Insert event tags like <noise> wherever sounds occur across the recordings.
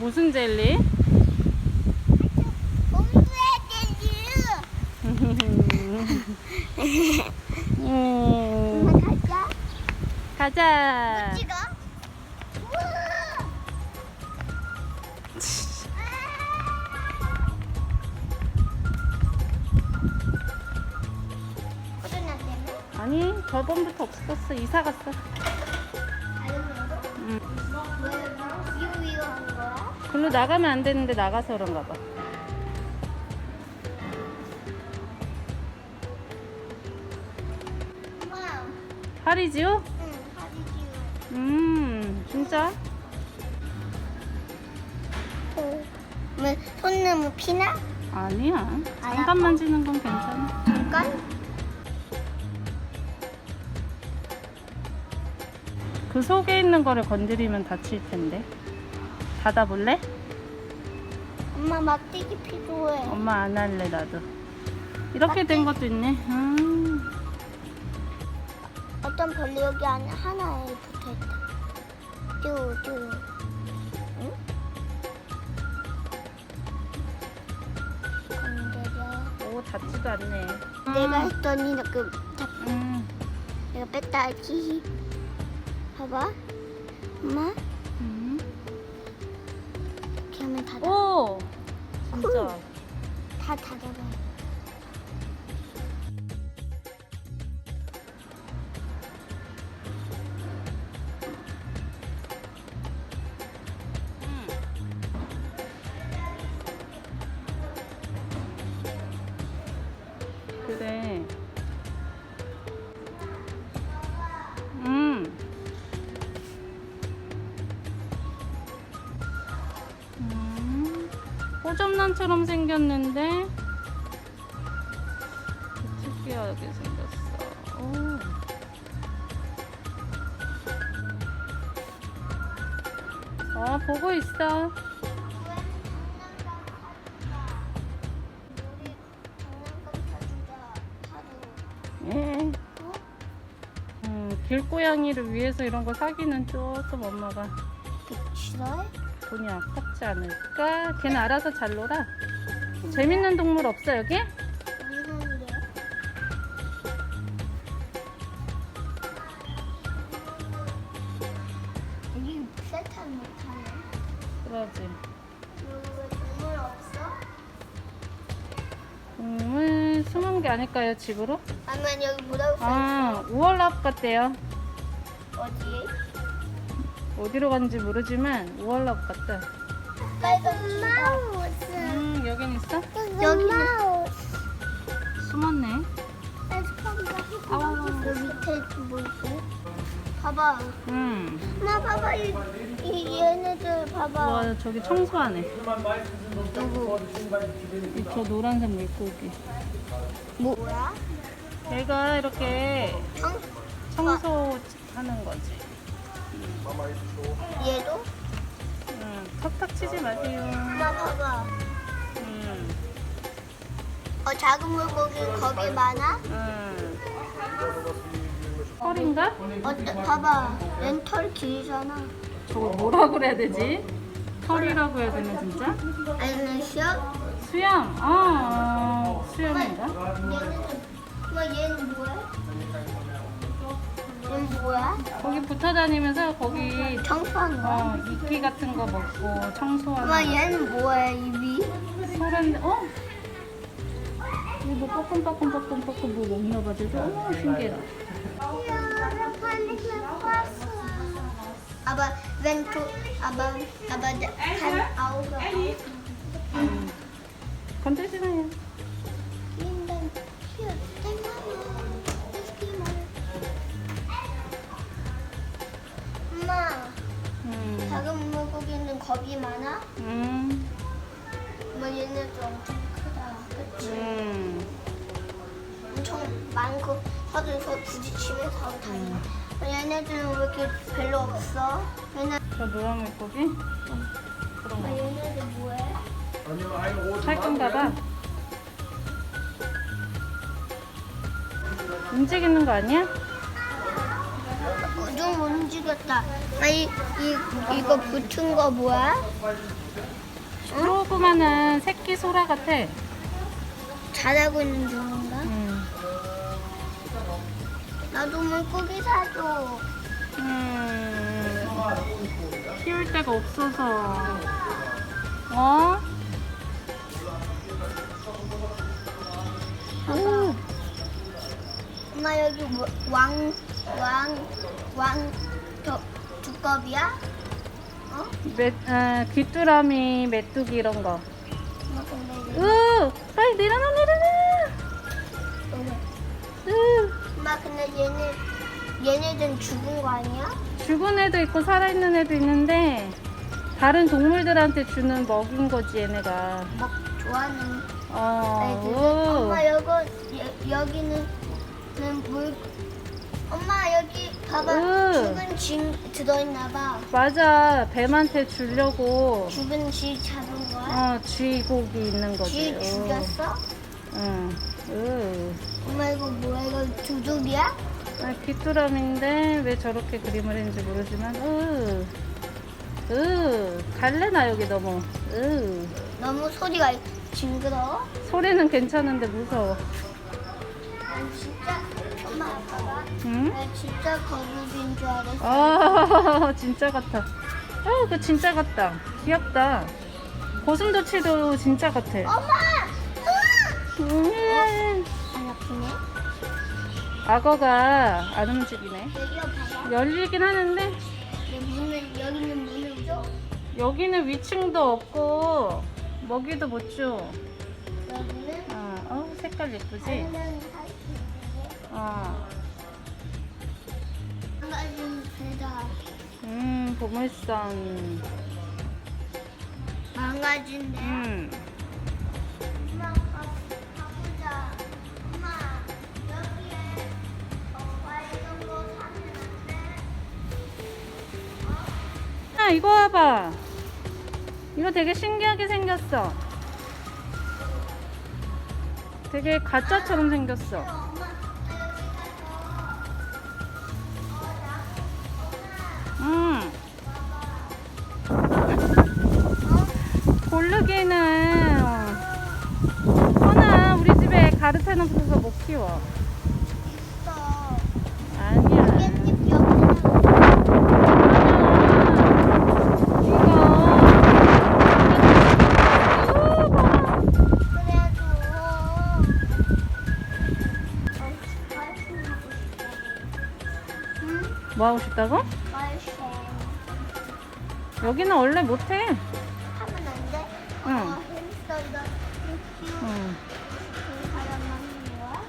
무슨 젤리? 되지. 음, 엄마 가자. 가자. 찍어. 아니 저번부터 없었어. 이사 갔어. 글로 나가면 안 되는데 나가서 그런가 봐. 파리지요? 응, 하리지요. 음, 진짜? 왜, 손 너무 피나? 아니야. 잠깐 만지는 건 괜찮아. 잠깐? 그 속에 있는 거를 건드리면 다칠 텐데. 닫아볼래? 엄마 막대기 필요해. 엄마 안 할래 나도. 이렇게 된 것도 있네. 음. 어떤 벌레 여기 안에 하나에 붙어있다. 뚜뚜. 응? 건드려. 오 닿지도 않네. 내가 음. 했더니 그 다- 음. 내가 뺐다 하지. 봐봐. 엄마 진짜. 다닫 호접란처럼 생겼는데 특이하게 생겼어. 오. 아, 보고 있어. 예. 음, 길고양이를 위해서 이런 거 사기는 조금 엄마가 싫어해? 돈이 아깝지 않을까? 걔는 알아서 잘 놀아. 재밌는 동물 없어, 여기? 여기 세탁 못하네. 그러지. 여기 왜 동물 없어? 동물 숨은 게 아닐까요, 집으로? 아니면 여기 뭐라고 써있어? 아, 우월랍 같대요. 어디로 간지 모르지만 우월랍 같다. 빨간 마우스. 음, 여긴 있어? 여기 마우스. 숨었네. 아, 그 밑에 뭐 있어? 봐봐. 음. 엄마 봐봐 이, 이 얘네들 봐봐. 와, 저기 청소하네. 이 저 노란색 물고기. 뭐야? 얘가 이렇게 청? 얘도? 음, 턱턱 치지 마세요. 엄마 봐봐. 음, 어 작은 물고기 거기 많아? 음. 털인가? 어 봐봐. 렌털 길잖아. 저거 뭐라 그래야 되지? 털이라고 해야 되나 진짜? 아니면 시어? 수염. 아, 수염인가? 얘는 엄마 얘는 뭐야? 얘는 뭐야? 거기 붙어 다니면서 거기 청소하는 거야? 어, 이끼 같은 거 먹고 청소하는 얘는 뭐야 입이? 소렌 어? 이거 뭐 뻐끔뻐끔뻐끔뻐끔 뭐 먹나 봐 되게 어머 신기해 Aber wenn du, aber, aber der kein Auge 음. 건들지 마요 많아? 음. 엄마 얘네도 엄청 크다. 그치? 음. 엄청 많고 서로 서 부딪히면서 다니. 얘네들은 왜 이렇게 별로 없어? 얘네, 저 노란 물고기? 거 얘네들 뭐해? 살 건가 봐 움직이는 거 아니야? 움직였다. 아니 이 이거 붙은 거 뭐야? 조그마한 새끼 소라 같아. 자라고 있는 중인가? 음. 나도 물고기 사줘. 음. 키울 데가 없어서. 어? 엄마 여기 뭐, 왕왕왕저 두꺼비야? 어? 메, 아, 귀뚜라미, 메뚜기 이런 거. 엄마 근데 이거 으! 빨리 내려놔, 내려놔! 으! 엄마 근데 얘네 얘네들은 죽은 거 아니야? 죽은 애도 있고 살아있는 애도 있는데 다른 동물들한테 주는 먹인 거지 얘네가 막 좋아하는 어 애들. 오. 엄마 여거 여, 여기는 는 물. 엄마 여기 봐봐 으. 죽은 쥐 들어있나 봐. 맞아 뱀한테 주려고 죽은 쥐 잡은 거야? 어 쥐고기 있는 거지 쥐 어. 죽였어? 응 으. 엄마 이거 뭐야? 이거 두둑이야? 아, 귀뚜라미인데 왜 저렇게 그림을 했는지 모르지만 으. 으. 갈래나 여기 너무 으. 너무 소리가 징그러워? 소리는 괜찮은데 무서워 난 진짜 엄마 봐봐. 응? 나 진짜 거북인 줄 알았어. 아 <laughs> 진짜 같아. 어, 그 진짜 같다. 귀엽다. 고슴도치도 진짜 같아. 엄마! 으아! 음, 안 아프네? 악어가 안 움직이네. 열리긴 하는데 내 문을 여기는 문을 줘. 여기는 위층도 없고 먹이도 못 줘. 어, 어 색깔 예쁘지? 어. 음 보물선. 망가진데. 음, 어, 돼? 아 이거 봐봐. 이거 되게 신기하게 생겼어. 되게 가짜처럼 생겼어. 음. 고르기는 허나 우리 집에 가르테는 없어서 못 키워. 뭐 하고 싶다고? 여기는 원래 못해. 응. 응.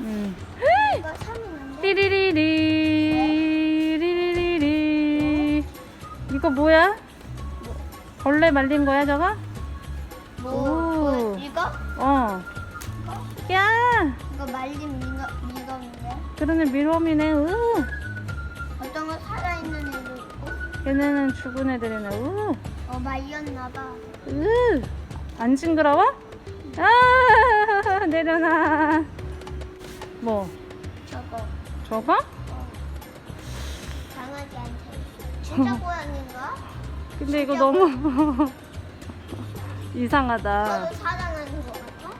응. 띠리리리 리리리리 이거 뭐야? 벌레 말린 거야 저거? 오. 이거? 어. 야, 이거 말린 미거, 미검인데 그러네 미롬이네. 으. 얘네는 죽은 애들이네. 으. 어 말렸나봐 으. 안 징그러워? 아, 내려놔. 뭐? 저거 저거? 어. 강아지한테 진짜 <laughs> 고양인가? 근데 이거 너무 <laughs> 이상하다. 서로 사랑하는 거 같아?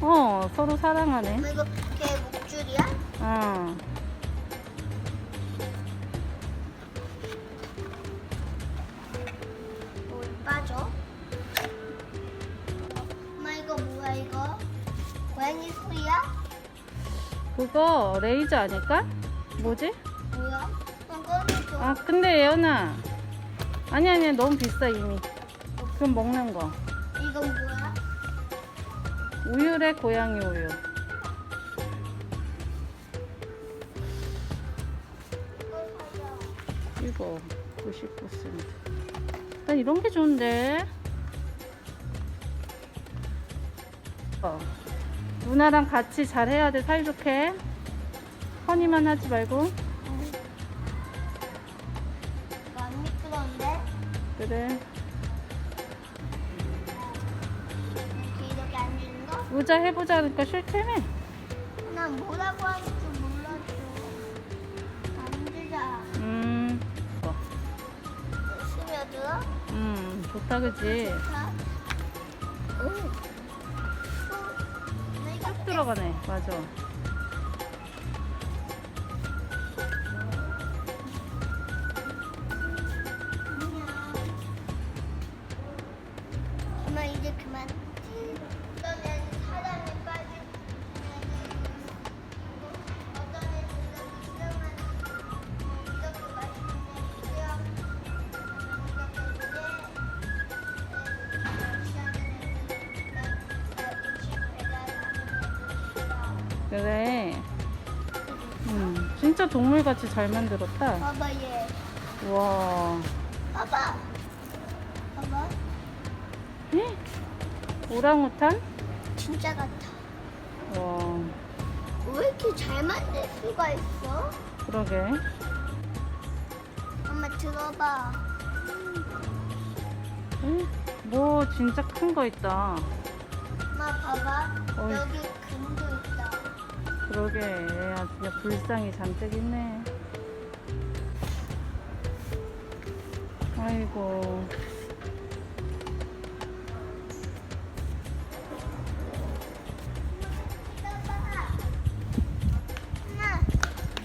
어, 서로 사랑하네. 어, 이거 걔 목줄이야? 어. 그거 레이저 아닐까? 뭐지? 뭐야? 이거. 아, 근데 예연아. 아니, 아니, 너무 비싸, 이미. 그럼 먹는 거. 이건 뭐야? 우유래, 고양이 우유. 이거 사자. 이거 99센트. 난 이런 게 좋은데. 어. 누나랑 같이 잘해야 돼 사이좋게 허니만 하지 말고 많이 미끄러운데? 그래 이렇게 이렇게 앉는 거? 의자 해보자 그러니까 싫다며 난 뭐라고 하는지 몰랐어 앉으자 음, 뭐, 스며들어? 음 좋다 그지 자. 오. 들어가네 맞아 엄마 이제 그만. 음 진짜 동물같이 잘 만들었다 봐봐 얘. 와 봐봐. 봐봐. 에? 오랑우탄? 진짜 같아. 와 왜 이렇게 잘 만들 수가 있어? 그러게 엄마 들어봐. 에? 뭐 진짜 큰 거 있다 엄마 봐봐. 어이. 여기. 그러게 야 진짜 불상이 잔뜩 있네 아이고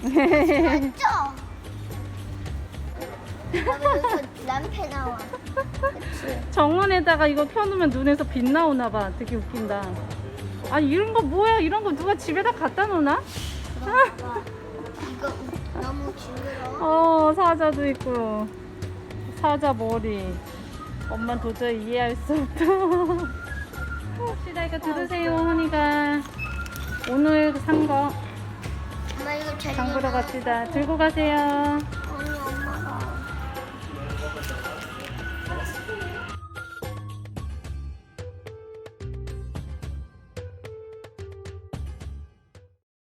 맞죠? 람페 나와. 그치? 정원에다가 이거 펴놓으면 눈에서 빛 나오나 봐 되게 웃긴다 아니 이런 거 뭐야? 이런 거 누가 집에다 갖다 놓나? 그럼. 이거 너무 징그러워. 어 사자도 있고. 사자 머리. 엄마 도저히 이해할 수 없다. 혹시나 이거 들으세요 허니가. 오늘 산 거. 엄마 이거 잘장 보러 갑시다. 들고 가세요